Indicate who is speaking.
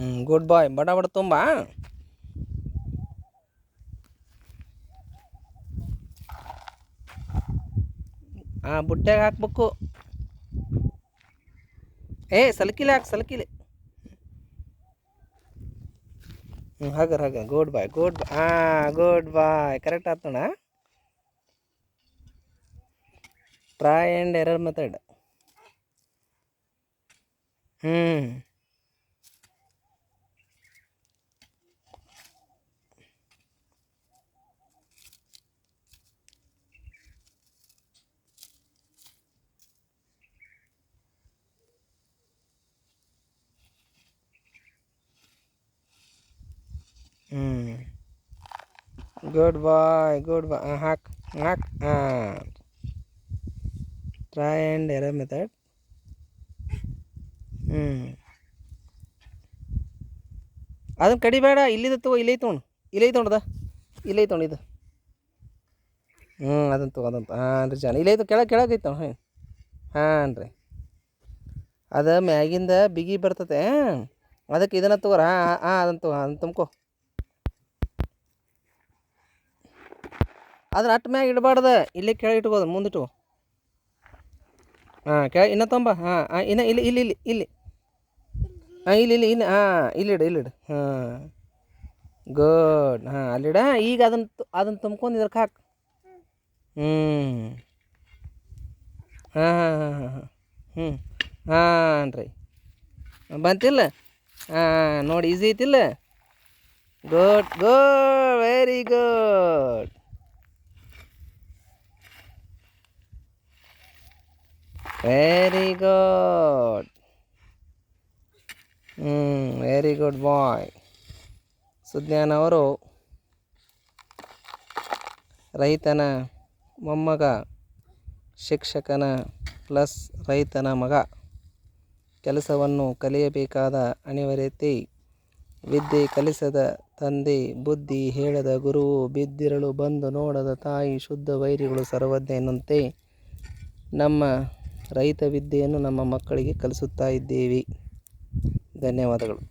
Speaker 1: ಹ್ಞೂ ಗುಡ್ ಬಾಯ್ ಬಡ ಬಡ ತುಂಬ. ಹಾಂ ಬುಟ್ಟ್ಯಾಗ ಹಾಕ್ಬೇಕು. ಏ, ಸಲಕಿಲೆ ಹಾಕಿ, ಸಲಕಿಲೆ. ಹ್ಞೂ ಹಗರ್ ಹಗ. ಗುಡ್ ಬಾಯ್ ಗುಡ್ ಬಾಯ್ ಹಾಂ ಗುಡ್ ಬಾಯ್ ಕರೆಕ್ಟ್ ಆತಣ ಟ್ರೈ ಆ್ಯಂಡ್ ಎರರ್ ಮೆಥಡ್ ಹ್ಞೂ ಗುಡ್ ಬಾಯ್ ಗುಡ್ ಬಾಯ್ ಹಾಕ್ ಹಾಕ್ ಹಾಂ ಟ್ರೈ ಆ್ಯಂಡ್ ಎರರ್ ಮೆಥಡ್ ಹ್ಞೂ ಅದನ್ನು ಕಡಿಬೇಡ ಇಲ್ಲಿದ ತಗೋ, ಇಲ್ಲೇ ತೊಗೊಂಡು. ಇಲ್ಲೇ ತೊಗೊಂಡದ? ಇಲ್ಲೇ ತೊಗೊಂಡು ಇದು. ಹ್ಞೂ ಅದನ್ನು ತಗೋ, ಅದನ್ನು ಹಾಂ ರೀ ಜಾನ. ಇಲ್ಲೇ ಕೆಳಗೆ ಕೆಳಗೆ ಐತೆ ಹಾಂ ಹಾಂ ರೀ ಅದು ಮ್ಯಾಗಿಂದ ಬಿಗಿ ಬರ್ತತೆ. ಅದಕ್ಕೆ ಇದನ್ನು ತಗೋರ? ಹಾಂ ಹಾಂ ಅದನ್ನು ತಗೋ, ಅದನ್ನು ಅದನ್ನ ಅಟ್ ಮ್ಯಾಗ ಇಡಬಾರ್ದು. ಇಲ್ಲಿ ಕೆಳಗೆ ಇಟ್ಕೋದು ಮುಂದಿಟ್ಟು ಹಾಂ ಕೆಳ ಇನ್ನ ತೊಂಬ. ಹಾಂ ಹಾಂ ಇನ್ನು ಇಲ್ಲಿ ಇಲ್ಲಿ ಇಲ್ಲಿ ಇಲ್ಲಿ. ಹಾಂ, ಇಲ್ಲಿ ಇಲ್ಲಿ, ಇನ್ನು, ಹಾಂ ಇಲ್ಲಿಡು ಇಲ್ಲಿಡು ಹಾಂ ಗುಡ್ ಹಾಂ ಅಲ್ಲಿಡ ಈಗ ಅದನ್ನು ಅದನ್ನು ತುಂಬ್ಕೊಂಡು ಇದ್ರಕ್ಕೆ ಹಾಕು. ಹ್ಞೂ ಹಾಂ ಹಾಂ ಹಾಂ ಹಾಂ ಹಾಂ. ಹ್ಞೂ ಹಾಂ ರೀ ಬಂತಿಲ್ಲ? ಹಾಂ, ನೋಡಿ, easy ಐತಿಲ್ಲ? Good good very good very good ಹ್ಞೂ ವೆರಿ ಗುಡ್ ಬಾಯ್ ಸುಜ್ಞಾನ್ ಅವರು ರೈತನ ಮೊಮ್ಮಗ, ಶಿಕ್ಷಕನ ಪ್ಲಸ್ ರೈತನ ಮಗ. ಕೆಲಸವನ್ನು ಕಲಿಯಬೇಕಾದ ಅನಿವಾರ್ಯತೆ, ವಿದ್ಯೆ ಕಲಿಸದ ತಂದೆ, ಬುದ್ಧಿ ಹೇಳದ ಗುರುವು, ಬಿದ್ದಿರಲು ಬಂದು ನೋಡದ ತಾಯಿ, ಶುದ್ಧ ವೈರಿಗಳು ಸರ್ವಜ್ಞನಂತೆ ನಮ್ಮ ರೈತ ವಿದ್ಯೆಯನ್ನು ನಮ್ಮ ಮಕ್ಕಳಿಗೆ ಕಲಿಸುತ್ತಾ ಇದ್ದೀವಿ. ಧನ್ಯವಾದಗಳು.